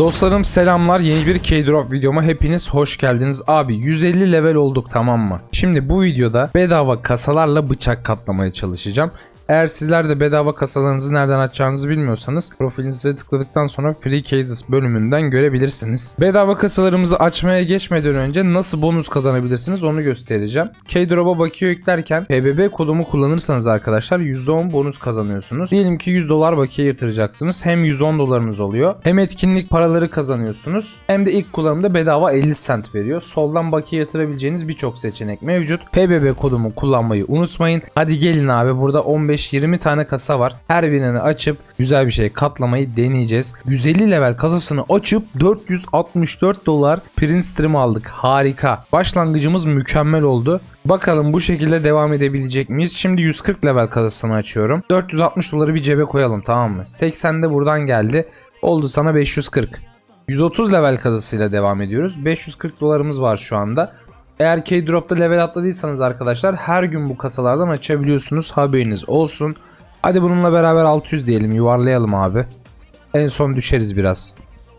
Dostlarım selamlar yeni bir K-Drop videoma hepiniz hoş geldiniz. Abi 150 level olduk tamam mı? Şimdi bu videoda bedava kasalarla bıçak katlamaya çalışacağım. Eğer sizler de bedava kasalarınızı nereden açacağınızı bilmiyorsanız profilinize tıkladıktan sonra Free Cases bölümünden görebilirsiniz. Bedava kasalarımızı açmaya geçmeden önce nasıl bonus kazanabilirsiniz onu göstereceğim. K-Drop'a bakiye yüklerken PBB kodumu kullanırsanız arkadaşlar %10 bonus kazanıyorsunuz. Diyelim ki 100 dolar bakiye yatıracaksınız. Hem 110 dolarınız oluyor hem etkinlik paraları kazanıyorsunuz hem de ilk kullanımda bedava 50 cent veriyor. Soldan bakiye yatırabileceğiniz birçok seçenek mevcut. PBB kodumu kullanmayı unutmayın. Hadi gelin abi burada 15-20 tane kasa var. Her birini açıp güzel bir şey katlamayı deneyeceğiz. 150 level kasasını açıp 464 dolar Prince Stream aldık. Harika. Başlangıcımız mükemmel oldu. Bakalım bu şekilde devam edebilecek miyiz? Şimdi 140 level kasasını açıyorum. 460 doları bir cebe koyalım tamam mı? 80 de buradan geldi. Oldu sana 540. 130 level kasasıyla devam ediyoruz. 540 dolarımız var şu anda. Eğer K-Drop'ta level atladıysanız arkadaşlar her gün bu kasalardan açabiliyorsunuz. Haberiniz olsun. Hadi bununla beraber 600 diyelim yuvarlayalım abi. En son düşeriz biraz.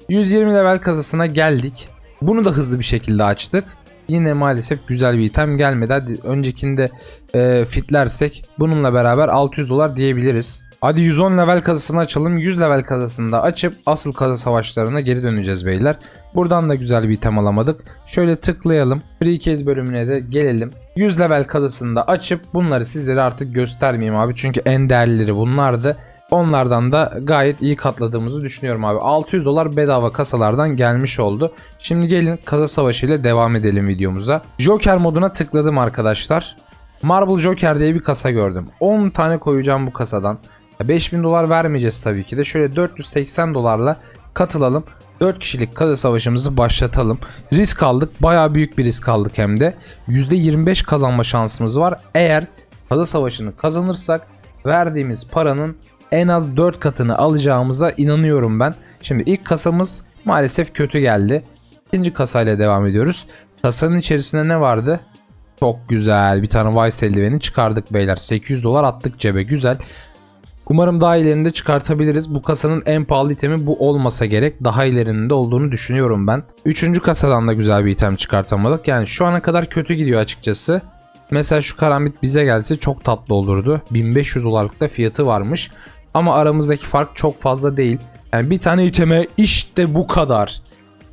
120 level kasasına geldik. Bunu da hızlı bir şekilde açtık. Yine maalesef güzel bir item gelmedi. Hadi öncekinde e, fitlersek bununla beraber 600 dolar diyebiliriz. Hadi 110 level kasasını açalım. 100 level kasasını da açıp asıl kasa savaşlarına geri döneceğiz beyler. Buradan da güzel bir item alamadık. Şöyle tıklayalım. Free case bölümüne de gelelim. 100 level kasasını da açıp bunları sizlere artık göstermeyeyim abi. Çünkü en değerlileri bunlardı. Onlardan da gayet iyi katladığımızı düşünüyorum abi. 600 dolar bedava kasalardan gelmiş oldu. Şimdi gelin kasa savaşı ile devam edelim videomuza. Joker moduna tıkladım arkadaşlar. Marble Joker diye bir kasa gördüm. 10 tane koyacağım bu kasadan. Ya 5000 dolar vermeyeceğiz tabii ki de. Şöyle 480 dolarla katılalım. 4 kişilik kasa savaşımızı başlatalım. Risk aldık. Bayağı büyük bir risk aldık hem de. %25 kazanma şansımız var. Eğer kasa savaşını kazanırsak verdiğimiz paranın en az 4 katını alacağımıza inanıyorum ben. Şimdi ilk kasamız maalesef kötü geldi. İkinci kasayla devam ediyoruz. Kasanın içerisinde ne vardı? Çok güzel. Bir tane Vice eldiveni çıkardık beyler. 800 dolar attık cebe. Güzel. Umarım daha ilerinde çıkartabiliriz. Bu kasanın en pahalı itemi bu olmasa gerek. Daha ilerinde olduğunu düşünüyorum ben. Üçüncü kasadan da güzel bir item çıkartamadık. Yani şu ana kadar kötü gidiyor açıkçası. Mesela şu karambit bize gelse çok tatlı olurdu. 1500 dolarlık da fiyatı varmış. Ama aramızdaki fark çok fazla değil. Yani bir tane iteme işte bu kadar.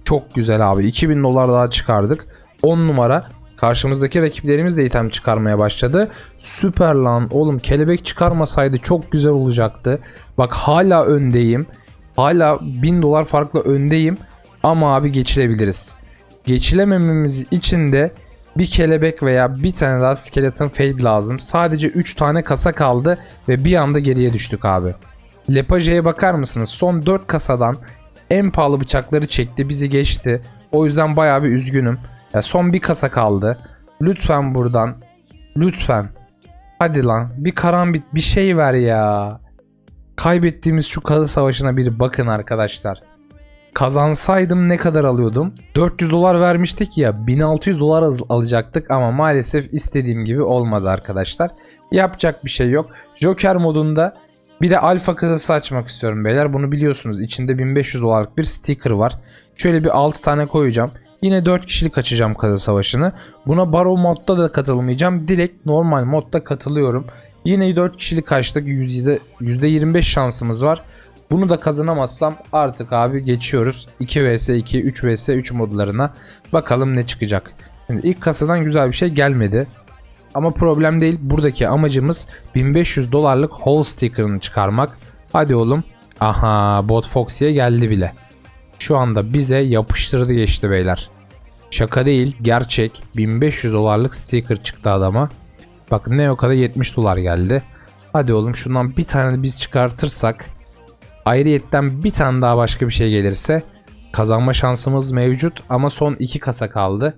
Çok güzel abi. 2000 dolar daha çıkardık. 10 numara. Karşımızdaki rakiplerimiz de item çıkarmaya başladı. Süper lan. Oğlum kelebek çıkarmasaydı çok güzel olacaktı. Bak hala öndeyim. Hala 1000 dolar farklı öndeyim. Ama abi geçilebiliriz. Geçilemememiz için de bir kelebek veya bir tane daha skeleton fade lazım. Sadece 3 tane kasa kaldı ve bir anda geriye düştük abi. Lepaje'ye bakar mısınız? Son 4 kasadan en pahalı bıçakları çekti bizi geçti. O yüzden bayağı bir üzgünüm. Ya son bir kasa kaldı. Lütfen buradan. Lütfen. Hadi lan bir karambit bir şey ver ya. Kaybettiğimiz şu kasa savaşına bir bakın arkadaşlar. Kazansaydım ne kadar alıyordum? 400 dolar vermiştik ya 1600 dolar al- alacaktık ama maalesef istediğim gibi olmadı arkadaşlar. Yapacak bir şey yok. Joker modunda bir de alfa kasası açmak istiyorum beyler. Bunu biliyorsunuz. İçinde 1500 dolarlık bir sticker var. Şöyle bir 6 tane koyacağım. Yine 4 kişilik açacağım kasa savaşını. Buna baro modda da katılmayacağım. Direkt normal modda katılıyorum. Yine 4 kişilik açtık. %, %25 şansımız var. Bunu da kazanamazsam artık abi geçiyoruz. 2 vs 2, 3 vs 3 modlarına. Bakalım ne çıkacak. Şimdi ilk kasadan güzel bir şey gelmedi. Ama problem değil. Buradaki amacımız 1500 dolarlık hall sticker'ını çıkarmak. Hadi oğlum. Aha bot Foxy'ye geldi bile. Şu anda bize yapıştırdı geçti beyler. Şaka değil gerçek 1500 dolarlık sticker çıktı adama. Bak ne o kadar 70 dolar geldi. Hadi oğlum şundan bir tane biz çıkartırsak ayrıyetten bir tane daha başka bir şey gelirse kazanma şansımız mevcut ama son iki kasa kaldı.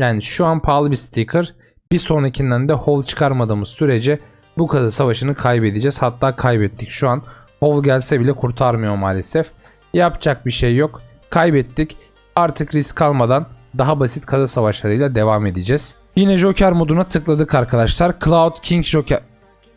Yani şu an pahalı bir sticker. Bir sonrakinden de hol çıkarmadığımız sürece bu kasa savaşını kaybedeceğiz. Hatta kaybettik şu an. Hol gelse bile kurtarmıyor maalesef. Yapacak bir şey yok. Kaybettik. Artık risk almadan daha basit kasa savaşlarıyla devam edeceğiz. Yine Joker moduna tıkladık arkadaşlar. Cloud King Joker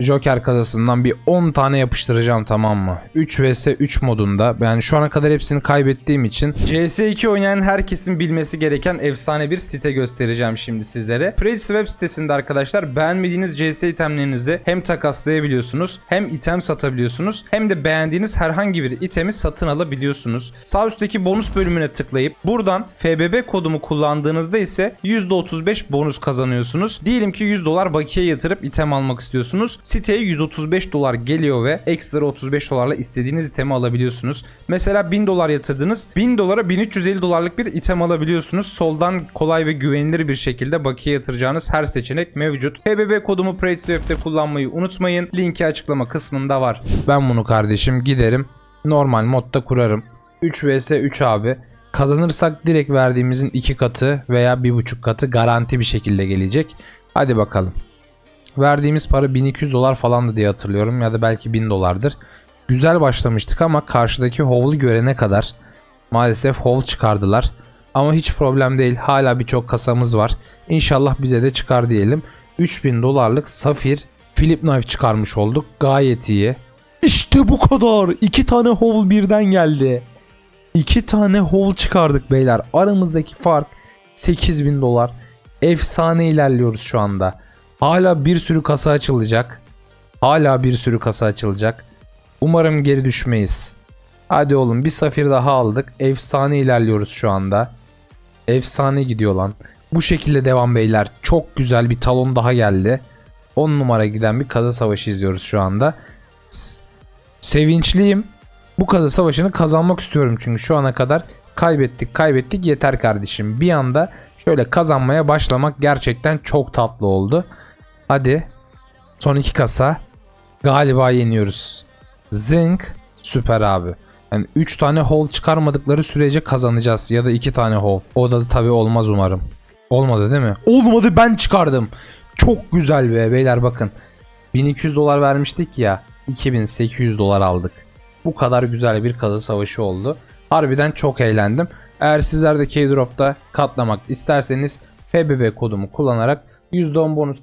Joker kasasından bir 10 tane yapıştıracağım tamam mı? 3 vs 3 modunda. Yani şu ana kadar hepsini kaybettiğim için CS2 oynayan herkesin bilmesi gereken efsane bir site göstereceğim şimdi sizlere. Prage web sitesinde arkadaşlar beğenmediğiniz CS itemlerinizi hem takaslayabiliyorsunuz hem item satabiliyorsunuz hem de beğendiğiniz herhangi bir itemi satın alabiliyorsunuz. Sağ üstteki bonus bölümüne tıklayıp buradan FBB kodumu kullandığınızda ise %35 bonus kazanıyorsunuz. Diyelim ki 100 dolar bakiye yatırıp item almak istiyorsunuz. Siteye 135 dolar geliyor ve ekstra 35 dolarla istediğiniz itemi alabiliyorsunuz. Mesela 1000 dolar yatırdınız. 1000 dolara 1350 dolarlık bir item alabiliyorsunuz. Soldan kolay ve güvenilir bir şekilde bakiye yatıracağınız her seçenek mevcut. PBB kodumu PrateSwift'te kullanmayı unutmayın. Linki açıklama kısmında var. Ben bunu kardeşim giderim. Normal modda kurarım. 3 vs 3 abi. Kazanırsak direkt verdiğimizin 2 katı veya 1,5 katı garanti bir şekilde gelecek. Hadi bakalım. Verdiğimiz para 1200 dolar falandı diye hatırlıyorum ya da belki 1000 dolardır. Güzel başlamıştık ama karşıdaki Hovl'u görene kadar maalesef Hovl çıkardılar. Ama hiç problem değil. Hala birçok kasamız var. İnşallah bize de çıkar diyelim. 3000 dolarlık Safir Philip Knife çıkarmış olduk. Gayet iyi. İşte bu kadar. İki tane Hovl birden geldi. İki tane Hovl çıkardık beyler. Aramızdaki fark 8000 dolar. Efsane ilerliyoruz şu anda. Hala bir sürü kasa açılacak. Hala bir sürü kasa açılacak. Umarım geri düşmeyiz. Hadi oğlum bir safir daha aldık. Efsane ilerliyoruz şu anda. Efsane gidiyor lan. Bu şekilde devam beyler. Çok güzel bir talon daha geldi. 10 numara giden bir kaza savaşı izliyoruz şu anda. Sevinçliyim. Bu kaza savaşını kazanmak istiyorum çünkü şu ana kadar kaybettik kaybettik yeter kardeşim. Bir anda şöyle kazanmaya başlamak gerçekten çok tatlı oldu. Hadi son iki kasa galiba yeniyoruz. Zinc süper abi. Yani 3 tane hole çıkarmadıkları sürece kazanacağız ya da 2 tane hole. O da tabii olmaz umarım. Olmadı değil mi? Olmadı ben çıkardım. Çok güzel be beyler bakın. 1200 dolar vermiştik ya 2800 dolar aldık. Bu kadar güzel bir kaza savaşı oldu. Harbiden çok eğlendim. Eğer sizler de K-Drop'ta katlamak isterseniz FBB kodumu kullanarak %10 bonus